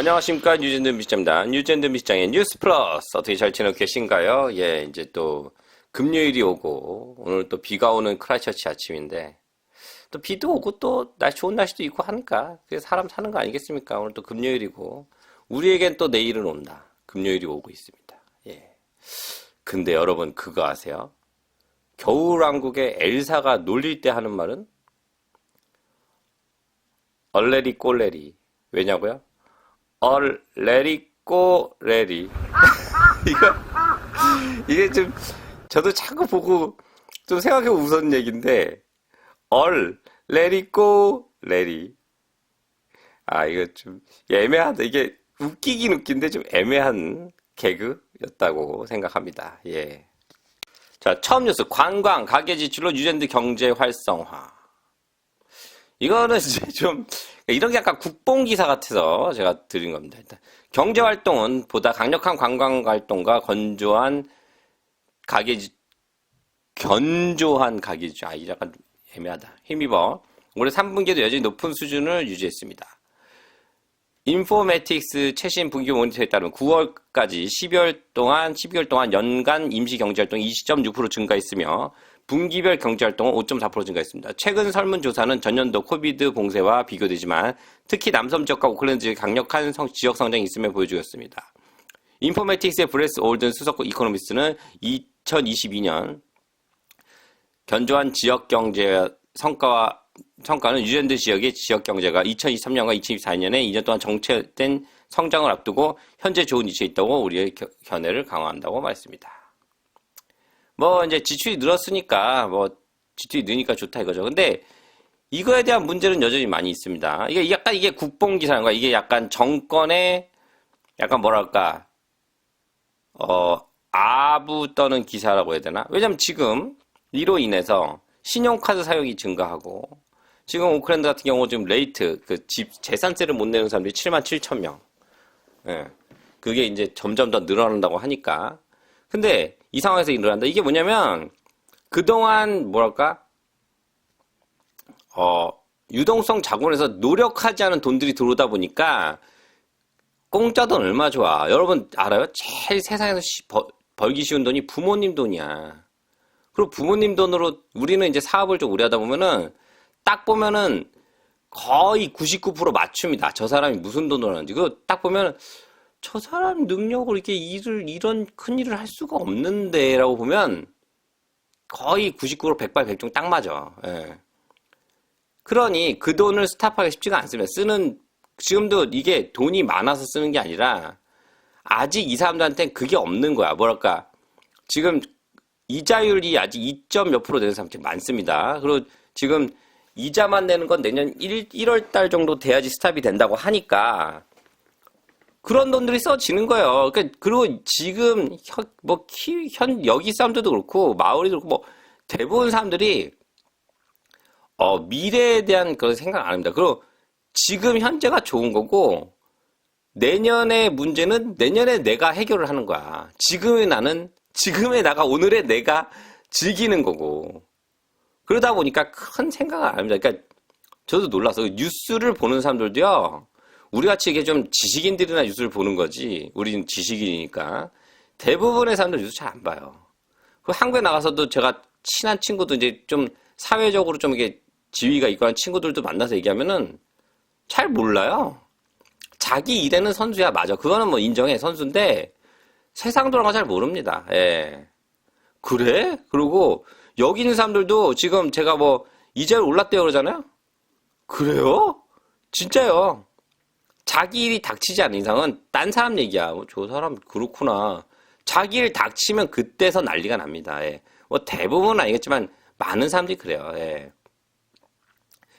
안녕하십니까 뉴젠드 미시장입니다. 뉴젠드 미시장의 뉴스 플러스 어떻게 잘 지내고 계신가요? 예, 이제 또 금요일이 오고 오늘 또 비가 오는 크라이처치 아침인데 또 비도 오고 또 날 좋은 날씨도 있고 하니까 그게 사람 사는 거 아니겠습니까? 오늘 또 금요일이고 우리에겐 또 내일은 온다. 금요일이 오고 있습니다. 예. 근데 여러분 그거 아세요? 겨울왕국의 엘사가 놀릴 때 하는 말은 얼레리 꼴레리 왜냐고요? 얼 레리 꼬 레리. 이거 이게 좀 저도 자꾸 보고 좀 생각해 웃었는 얘기인데 얼 레리 꼬 레리. 아 이거 좀 애매하다 이게 웃기긴 웃긴데 좀 애매한 개그였다고 생각합니다. 예. 자 처음 뉴스. 관광 가계 지출로 유젠드 경제 활성화 이거는 이제 좀 이런 게 약간 국뽕 기사 같아서 제가 드린 겁니다. 일단 경제 활동은 보다 강력한 관광 활동과 건조한 가계 지- 견조한 가계 지출. 아, 이 약간 좀 애매하다. 힘입어. 올해 3분기에도 여전히 높은 수준을 유지했습니다. 인포메틱스 최신 분기 모니터에 따르면 9월까지 12월 동안 12개월 동안 연간 임시 경제 활동이 20.6% 증가했으며 분기별 경제 활동은 5.4% 증가했습니다. 최근 설문조사는 전년도 코비드 봉쇄와 비교되지만 특히 남섬 지역과 오클랜드 지역에 강력한 성- 지역 성장이 있음을 보여주었습니다. 인포메틱스의 브레스 올든 수석 이코노미스트는 2022년 견조한 지역 경제 성과와 성과는 뉴질랜드 지역의 지역 경제가 2023년과 2024년에 2년 동안 정체된 성장을 앞두고 현재 좋은 위치에 있다고 우리의 겨- 견해를 강화한다고 말했습니다. 뭐 이제 지출이 늘었으니까 뭐 지출이 느니까 좋다 이거죠. 근데 이거에 대한 문제는 여전히 많이 있습니다. 이게 약간 이게 국뽕 기사인 거야. 이게 약간 정권의 약간 뭐랄까 어 아부 떠는 기사라고 해야 되나? 왜냐면 지금 이로 인해서 신용카드 사용이 증가하고 지금 오클랜드 같은 경우 지금 레이트 그 집 재산세를 못 내는 사람들이 7만 7천 명. 예. 그게 이제 점점 더 늘어난다고 하니까. 근데 이 상황에서 일어난다. 이게 뭐냐면 그동안 뭐랄까 어 유동성 자본에서 노력하지 않은 돈들이 들어오다 보니까 공짜 돈 얼마 좋아. 여러분 알아요? 제일 세상에서 시- 벌- 벌기 쉬운 돈이 부모님 돈이야. 그리고 부모님 돈으로 우리는 이제 사업을 좀 오래 하다 보면은 딱 보면은 거의 99% 맞춤이다. 저 사람이 무슨 돈을 하는지. 그거 딱 보면 저 사람 능력으로 이렇게 일을, 이런 큰 일을 할 수가 없는데 라고 보면 거의 99% 백발백중 딱 맞아. 예. 그러니 그 돈을 스탑하기 쉽지가 않습니다. 쓰는, 지금도 이게 돈이 많아서 쓰는 게 아니라 아직 이 사람들한테는 그게 없는 거야. 뭐랄까. 지금 이자율이 아직 2점 몇 프로 되는 사람들이 많습니다. 그리고 지금 이자만 내는 건 내년 1, 1월 달 정도 돼야지 스탑이 된다고 하니까 그런 돈들이 써지는 거예요. 그러니까 그리고 지금 현, 뭐 키, 현 여기 사람들도 그렇고 마을이 그렇고 뭐 대부분 사람들이 어, 미래에 대한 그런 생각 안 합니다. 그리고 지금 현재가 좋은 거고 내년의 문제는 내년에 내가 해결을 하는 거야. 지금의 나는 지금의 나가 오늘의 내가 즐기는 거고 그러다 보니까 큰 생각을 안 합니다. 그러니까 저도 놀라서 뉴스를 보는 사람들도요. 우리 같이 이게 좀 지식인들이나 뉴스를 보는 거지. 우리는 지식인이니까 대부분의 사람들 뉴스 잘 안 봐요. 그 한국에 나가서도 제가 친한 친구도 이제 좀 사회적으로 좀 이게 지위가 한 친구들도 만나서 얘기하면은 잘 몰라요. 자기 일에는 선수야 맞아. 그거는 뭐 인정해 선수인데 세상 돌아가 잘 모릅니다. 예. 그래? 그리고 여기 있는 사람들도 지금 제가 뭐 이자율 올랐대요 그러잖아요. 그래요? 진짜요. 자기 일이 닥치지 않는 이상은 딴 사람 얘기야. 뭐 저 사람 그렇구나. 자기 일 닥치면 그때서 난리가 납니다. 예. 뭐 대부분은 아니겠지만 많은 사람들이 그래요. 예.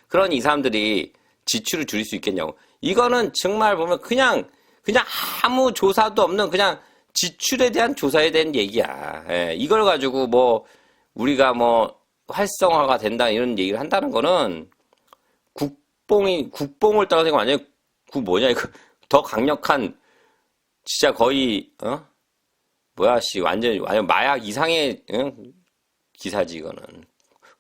그런 이 사람들이 지출을 줄일 수 있겠냐고. 이거는 정말 보면 그냥 그냥 아무 조사도 없는 그냥 지출에 대한 조사에 대한 얘기야. 예, 이걸 가지고 뭐 우리가 뭐 활성화가 된다 이런 얘기를 한다는 거는 국뽕이 국뽕을 따라 생각 아니에요. 그 뭐냐 이거 더 강력한 진짜 거의 어 뭐야 씨 완전 완전 마약 이상의 응? 기사지 이거는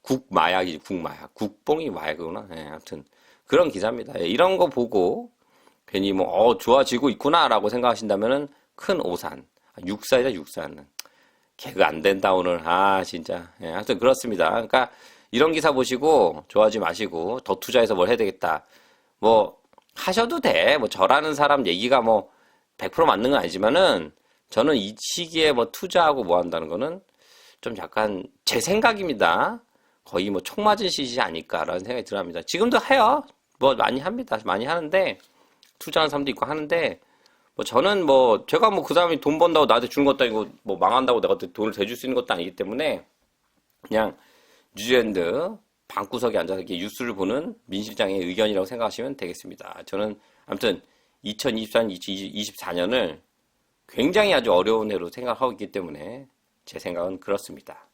국마약이지 국마약 국뽕이 마약이구나. 예, 아무튼 그런 기사입니다. 예, 이런 거 보고 괜히 뭐, 어, 좋아지고 있구나라고 생각하신다면은 큰 오산. 아, 육사이다, 육사는. 개그 안 된다, 오늘. 아, 진짜. 예, 하여튼 그렇습니다. 그러니까 이런 기사 보시고 좋아하지 마시고 더 투자해서 뭘 해야 되겠다. 뭐, 하셔도 돼. 뭐, 저라는 사람 얘기가 뭐, 100% 맞는 건 아니지만은 저는 이 시기에 뭐 투자하고 뭐 한다는 거는 좀 약간 제 생각입니다. 거의 뭐 총 맞은 시기 아닐까라는 생각이 들어합니다. 지금도 해요. 뭐 많이 합니다. 많이 하는데 투자하는 사람도 있고 하는데 뭐 저는 뭐 제가 뭐 그 사람이 돈 번다고 나한테 주는 것도 아니고 뭐 망한다고 내가 돈을 대줄 수 있는 것도 아니기 때문에 그냥 뉴질랜드 방구석에 앉아서 이렇게 뉴스를 보는 민 실장의 의견이라고 생각하시면 되겠습니다. 저는 아무튼 2024년, 2024년을 굉장히 아주 어려운 해로 생각하고 있기 때문에 제 생각은 그렇습니다.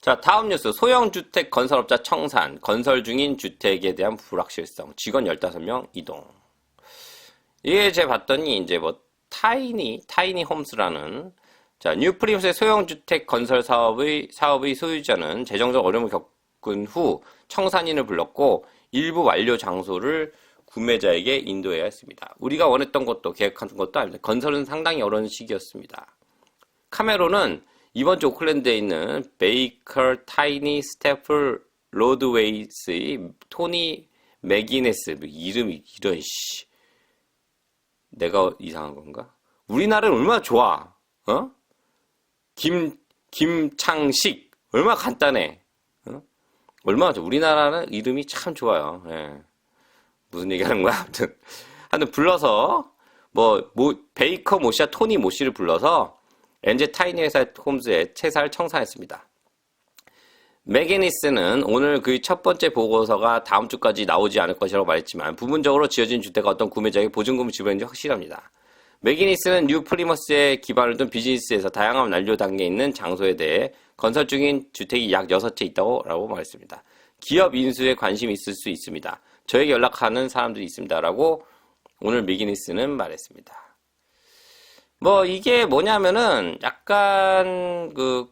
자, 다음 뉴스. 소형주택 건설업자 청산. 건설 중인 주택에 대한 불확실성. 직원 15명 이동. 이게 제가 봤더니 이제 뭐 타이니, 타이니 홈스라는 자, 뉴프리무스의 소형주택 건설 사업의, 사업의 소유자는 재정적 어려움을 겪 은후 청산인을 불렀고 일부 완료 장소를 구매자에게 인도해야 했습니다. 우리가 원했던 것도 계획한 것도 아닙니다. 건설은 상당히 어려운 시기였습니다. 카메론은 이번 주 오클랜드에 있는 베이커 타이니 스태플 로드웨이스의 토니 맥기네스 뭐 이름이 이런 씨 내가 이상한 건가? 우리나라는 얼마나 좋아 어? 김 김창식 얼마나 간단해 어? 얼마나 좋아 우리나라는 이름이 참 좋아요 예. 무슨 얘기 하는 거야 아무튼 하여튼 불러서 뭐, 뭐 베이커 모씨와 토니 모씨를 불러서 엔제 타이니 회사 홈즈에 채사를 청산했습니다. 메게니스는 오늘 그첫 번째 보고서가 다음 주까지 나오지 않을 것이라고 말했지만 부분적으로 지어진 주택과 어떤 구매자에게 보증금을 지불했는지 확실합니다. 메기니스는 뉴 프리머스에 기반을 둔 비즈니스에서 다양한 난료 단계에 있는 장소에 대해 건설 중인 주택이 약 6채 있다고 라고 말했습니다. 기업 인수에 관심이 있을 수 있습니다. 저에게 연락하는 사람들이 있습니다. 라고 오늘 메기니스는 말했습니다. 뭐 이게 뭐냐면은 약간 그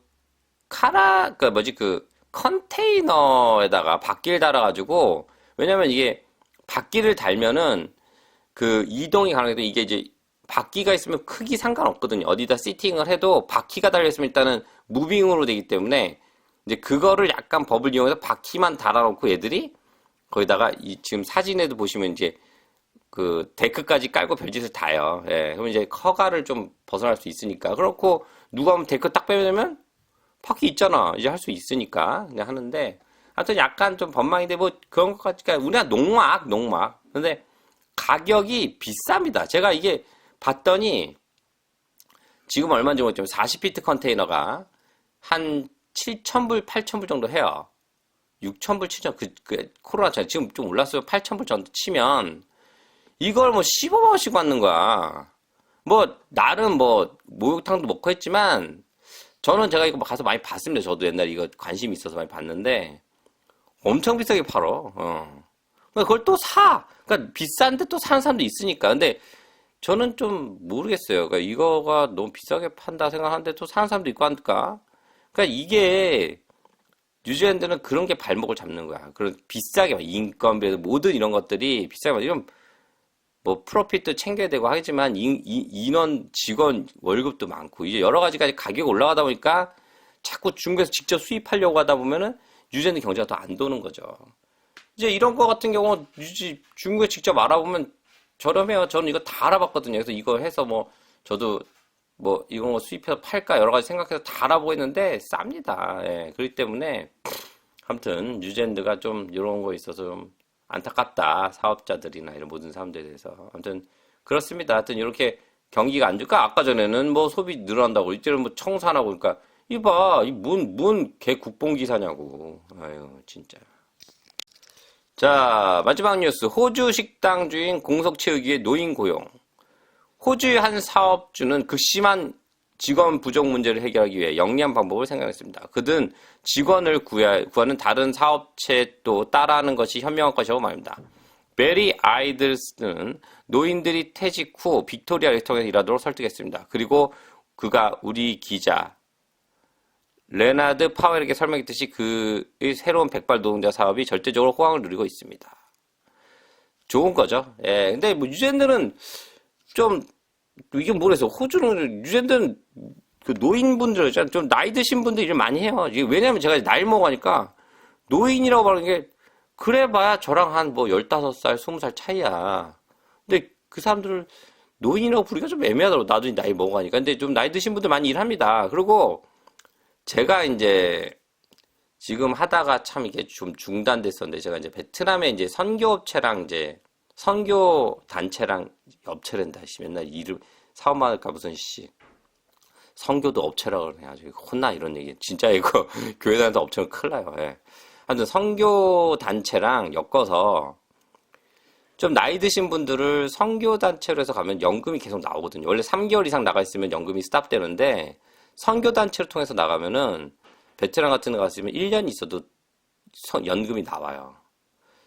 카라 그 뭐지 그 컨테이너에다가 바퀴를 달아가지고 왜냐면 이게 바퀴를 달면은 그 이동이 가능해도 이게 이제 바퀴가 있으면 크기 상관없거든요. 어디다 시팅을 해도 바퀴가 달려있으면 일단은 무빙으로 되기 때문에 이제 그거를 약간 법을 이용해서 바퀴만 달아놓고 얘들이 거기다가 이 지금 사진에도 보시면 이제 그 데크까지 깔고 별짓을 다요. 예. 그러면 이제 허가를 좀 벗어날 수 있으니까. 그렇고 누가 하면 데크 딱 빼면 바퀴 있잖아. 이제 할 수 있으니까 그냥 하는데 하여튼 약간 좀 번망인데 뭐 그런 것 같으니까 우리가 농막 농막. 근데 가격이 비쌉니다. 제가 이게 봤더니 지금 얼마인지 모르겠지만 40피트 컨테이너가 한 7,000불, 8,000불 정도 해요. 6,000불, 7,000불, 그, 그, 코로나 전 지금 좀 올랐어요. 8,000불 정도 치면, 이걸 뭐 15만원씩 받는 거야. 뭐, 나름 뭐, 목욕탕도 먹고 했지만, 저는 제가 이거 가서 많이 봤습니다. 저도 옛날에 이거 관심이 있어서 많이 봤는데, 엄청 비싸게 팔어. 어. 그걸 또 사. 그러니까 비싼데 또 사는 사람도 있으니까. 근데 저는 좀 모르겠어요. 그러니까 이거가 너무 비싸게 판다 생각하는데 또 사는 사람도 있고 하니까. 그러니까 이게 뉴질랜드는 그런 게 발목을 잡는 거야. 그런 비싸게 인건비 모든 이런 것들이 비싸게 이런 뭐 프로핏도 챙겨야 되고 하지만 인, 인 원 직원 월급도 많고 이제 여러 가지가 가격 올라가다 보니까 자꾸 중국에서 직접 수입하려고 하다 보면은 뉴질랜드 경제가 더 안 도는 거죠. 이제 이런 거 같은 경우 중국에 직접 알아보면 저렴해요. 저는 이거 다 알아봤거든요. 그래서 이거 해서 뭐 저도 뭐 이런 거 수입해서 팔까 여러 가지 생각해서 다 알아보고 있는데 쌉니다. 예, 그렇기 때문에 아무튼 뉴질랜드가 좀 이런 거 있어서 좀 안타깝다. 사업자들이나 이런 모든 사람들에 대해서. 아무튼 그렇습니다. 하여튼 이렇게 경기가 안 좋까 아까 전에는 뭐 소비 늘어난다고 이때는 뭐 청산하고 그러니까 이봐 이뭔뭔개 국뽕 기사냐고. 아유 진짜. 자, 마지막 뉴스. 호주 식당 주인 공석 채우기의 노인 고용. 호주의 한 사업주는 극심한 직원 부족 문제를 해결하기 위해 영리한 방법을 생각했습니다. 그든 직원을 구하, 는 다른 사업체 또 따라하는 것이 현명한 것이라고 말합니다. 베리 아이들스는 노인들이 퇴직 후 빅토리아 레스토랑에서 일하도록 설득했습니다. 그리고 그가 우리 기자 레나드 파웰에게 설명했듯이 그의 새로운 백발 노동자 사업이 절대적으로 호황을 누리고 있습니다. 좋은 거죠. 예. 근데 뭐 유젠들은 좀 이게 뭐래서 호주는 유젠들은 그 노인분들. 좀 나이 드신 분들 일을 많이 해요. 왜냐면 제가 나이 먹으니까 노인이라고 말하는 게 그래봐야 저랑 한 뭐 15살, 20살 차이야. 근데 그 사람들을 노인이라고 부르기가 좀 애매하더라고. 나도 나이 먹어가니까. 근데 좀 나이 드신 분들 많이 일합니다. 그리고 제가 이제 지금 하다가 참 이게 좀 중단됐었는데 제가 이제 베트남에 이제 선교업체랑 이제 선교 단체랑 업체랜다 씨. 맨날 이름 사업만 할까 무슨 씨. 선교도 업체라고 이거 혼나 이런 얘기. 진짜 이거 교회 다니면서 업체는 큰일 나요. 예. 하여튼 선교 단체랑 엮어서 좀 나이 드신 분들을 선교 단체로 해서 가면 연금이 계속 나오거든요. 원래 3개월 이상 나가 있으면 연금이 스탑되는데 선교 단체를 통해서 나가면은 베테랑 같은 데 갔으면 1년 있어도 선- 연금이 나와요.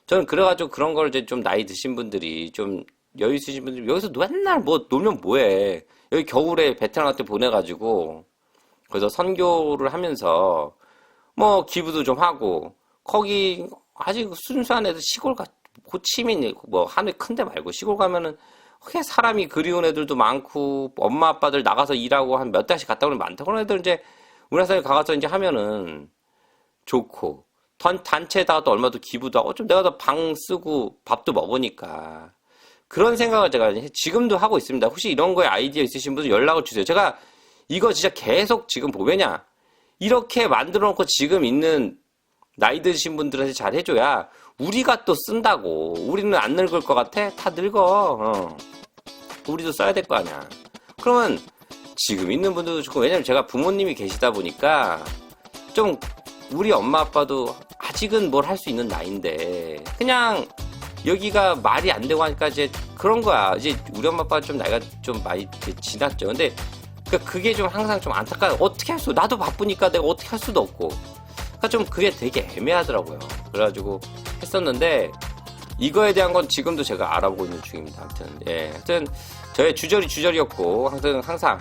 저는 그래가지고 그런 걸 이제 좀 나이 드신 분들이 좀 여유 있으신 분들이 여기서 맨날 뭐 놀면 뭐해. 여기 겨울에 베테랑 같은 데 보내가지고 그래서 선교를 하면서 뭐 기부도 좀 하고 거기 아직 순수한 애들 시골 가 호치민 뭐 하늘 큰데 말고 시골 가면은 그냥 사람이 그리운 애들도 많고 엄마 아빠들 나가서 일하고 한 몇 달씩 갔다 오는 많다 그런 애들 이제 우리나라 사람이 가서 이제 하면은 좋고 단, 단체에다가 또 얼마도 기부도 하고 좀 내가 더 방 쓰고 밥도 먹으니까 그런 생각을 제가 지금도 하고 있습니다. 혹시 이런 거에 아이디어 있으신 분들 연락을 주세요. 제가 이거 진짜 계속 지금 보면야 이렇게 만들어 놓고 지금 있는 나이 드신 분들한테 잘 해줘야 우리가 또 쓴다고. 우리는 안 늙을 것 같아? 다 늙어. 어. 우리도 써야 될 거 아니야. 그러면 지금 있는 분들도 좋고 왜냐면 제가 부모님이 계시다 보니까 좀 우리 엄마 아빠도 아직은 뭘 할 수 있는 나이인데 그냥 여기가 말이 안 되고 하니까 이제 그런 거야. 이제 우리 엄마 아빠 좀 나이가 좀 많이 지났죠. 근데 그러니까 그게 좀 항상 좀 안타까워. 어떻게 할 수 나도 바쁘니까 내가 어떻게 할 수도 없고 그러니까 좀 그게 되게 애매하더라고요. 그래가지고 했었는데 이거에 대한 건 지금도 제가 알아보고 있는 중입니다. 하여튼 예. 하여튼 저의 주저리 주저리였고 항상 항상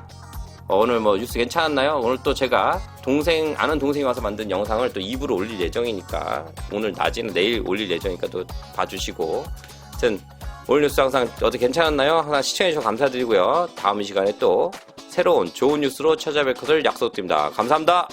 어, 오늘 뭐 뉴스 괜찮았나요? 오늘 또 제가 동생 아는 동생이 와서 만든 영상을 또 2부로 올릴 예정이니까 오늘 낮에는 내일 올릴 예정이니까 또 봐주시고. 하여튼 오늘 뉴스 항상 어떻게 괜찮았나요? 항상 시청해주셔서 감사드리고요. 다음 이 시간에 또 새로운 좋은 뉴스로 찾아뵐 것을 약속드립니다. 감사합니다